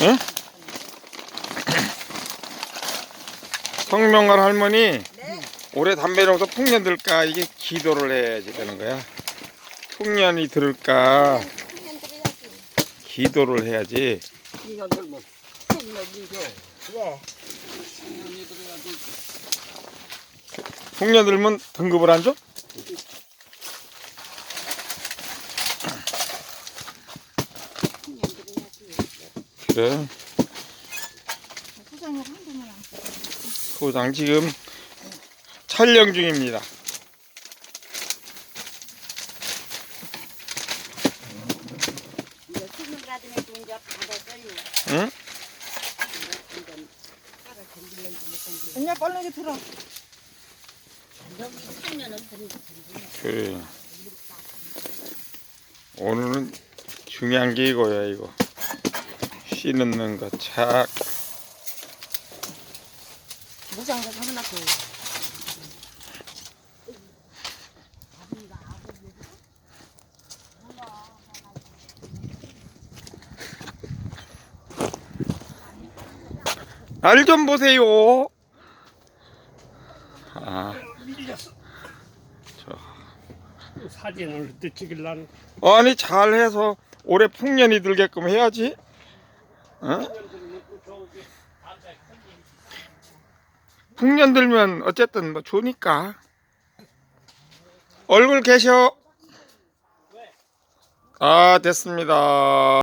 응? 성명할 할머니 네. 올해 담배 농사 풍년 들까 이게 기도를 해야지 되는 거야. 풍년이 들을까. 기도를 해야지. 풍년 들면 등급을 안 줘? 안 소장 지금 촬영 중입니다. 응? 언니 빨리 들어. 그래. 오늘은 중요한 게 이거야 이거. 씨 넣는 거 착. 무장도 하나 더. 날좀 보세요. 아, 밀렸어. 사진을 어떻게 찍을라는 아니 잘해서 올해 풍년이 들게끔 해야지. 어? 풍년 들면 어쨌든 뭐 좋으니까. 얼굴 계셔. 아 됐습니다.